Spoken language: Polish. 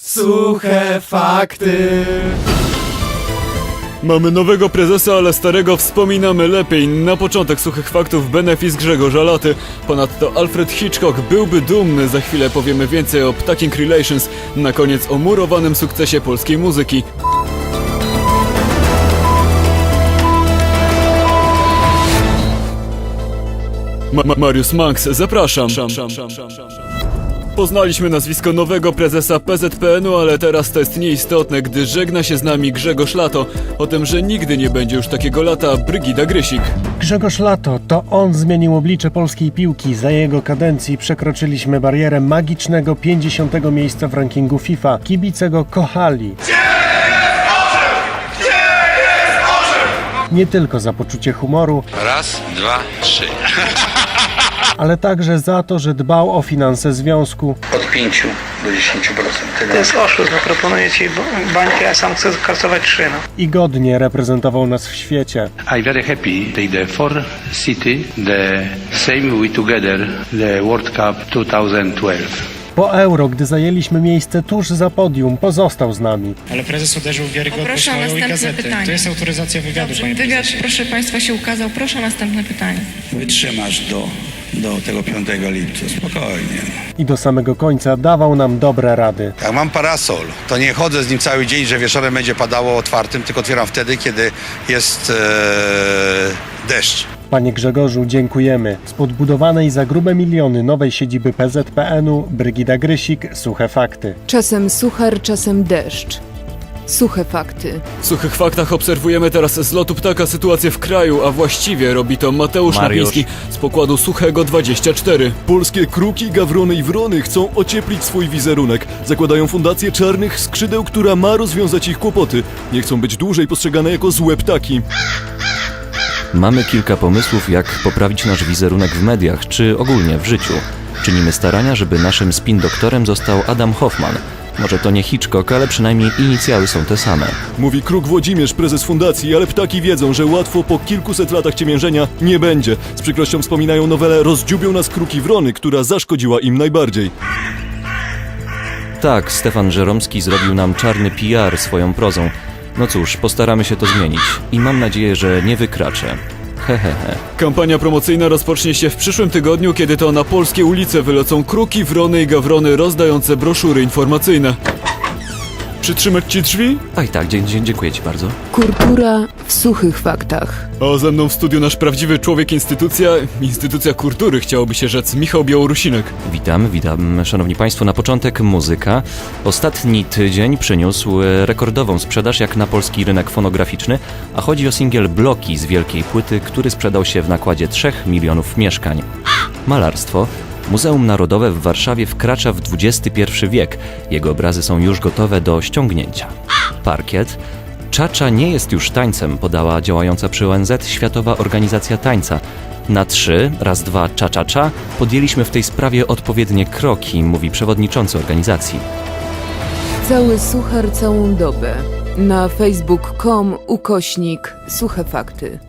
Suche fakty. Mamy nowego prezesa, ale starego wspominamy lepiej. Na początek suchych faktów benefis Grzegorza Laty. Ponadto Alfred Hitchcock byłby dumny. Za chwilę powiemy więcej o Ptaking Relations. Na koniec o murowanym sukcesie polskiej muzyki. Ma Ma Mariusz Manx, zapraszam. Poznaliśmy nazwisko nowego prezesa PZPN-u, ale teraz to jest nieistotne, gdy żegna się z nami Grzegorz Lato. O tym, że nigdy nie będzie już takiego lata Brygida Grysik. Grzegorz Lato, to on zmienił oblicze polskiej piłki. Za jego kadencji przekroczyliśmy barierę magicznego 50. miejsca w rankingu FIFA. Kibice go kochali. Nie tylko za poczucie humoru, Raz, dwa, trzy. ale także za to, że dbał o finanse związku, Od 5 do 10%. Tyle. To jest oszust, no proponuję ci ba- bańkę, a sam chcę kasować trzy, no. i godnie reprezentował nas w świecie. I'm very happy that the four city, the same we together, the World Cup 2012. Po euro, gdy zajęliśmy miejsce tuż za podium, pozostał z nami. Ale prezes uderzył w wiarygodność Poproszę o mojej następne gazety. pytanie. To jest autoryzacja wywiadu, Dobrze, panie wywiad, prezesie. proszę Państwa, się ukazał. Proszę o następne pytanie. Wytrzymasz do, do tego 5 lipca, spokojnie. I do samego końca dawał nam dobre rady. Jak mam parasol, to nie chodzę z nim cały dzień, że wieczorem będzie padało otwartym, tylko otwieram wtedy, kiedy jest e, deszcz. Panie Grzegorzu, dziękujemy. Z podbudowanej za grube miliony nowej siedziby PZPN-u Brygida Grysik, suche fakty. Czasem suchar, czasem deszcz. Suche fakty. W suchych faktach obserwujemy teraz z lotu ptaka sytuację w kraju, a właściwie robi to Mateusz Napiński z pokładu Suchego 24. Polskie kruki, gawrony i wrony chcą ocieplić swój wizerunek. Zakładają fundację czarnych skrzydeł, która ma rozwiązać ich kłopoty. Nie chcą być dłużej postrzegane jako złe ptaki. Mamy kilka pomysłów, jak poprawić nasz wizerunek w mediach, czy ogólnie w życiu. Czynimy starania, żeby naszym spin doktorem został Adam Hoffman. Może to nie Hitchcock, ale przynajmniej inicjały są te same. Mówi Kruk Włodzimierz, prezes fundacji, ale ptaki wiedzą, że łatwo po kilkuset latach ciemiężenia nie będzie. Z przykrością wspominają nowelę Rozdziubią nas kruki wrony, która zaszkodziła im najbardziej. Tak, Stefan Żeromski zrobił nam czarny PR swoją prozą. No cóż, postaramy się to zmienić i mam nadzieję, że nie wykraczę. Hehehe. Kampania promocyjna rozpocznie się w przyszłym tygodniu, kiedy to na polskie ulice wylecą kruki, wrony i gawrony rozdające broszury informacyjne. Przytrzymać ci drzwi? Oj tak, dzie- dzie- dziękuję Ci bardzo. Kultura w suchych faktach. A ze mną w studiu nasz prawdziwy człowiek instytucja, instytucja kultury chciałoby się rzec, Michał Białorusinek. Witam, witam, szanowni państwo. Na początek muzyka. Ostatni tydzień przyniósł e, rekordową sprzedaż jak na polski rynek fonograficzny, a chodzi o singiel Bloki z wielkiej płyty, który sprzedał się w nakładzie 3 milionów mieszkań. Malarstwo. Muzeum Narodowe w Warszawie wkracza w XXI wiek. Jego obrazy są już gotowe do ściągnięcia. Parkiet. Czacza nie jest już tańcem, podała działająca przy ONZ Światowa Organizacja Tańca. Na trzy, raz dwa, cza cza cza, podjęliśmy w tej sprawie odpowiednie kroki, mówi przewodniczący organizacji. Cały suchar całą dobę. Na facebook.com ukośnik suche fakty.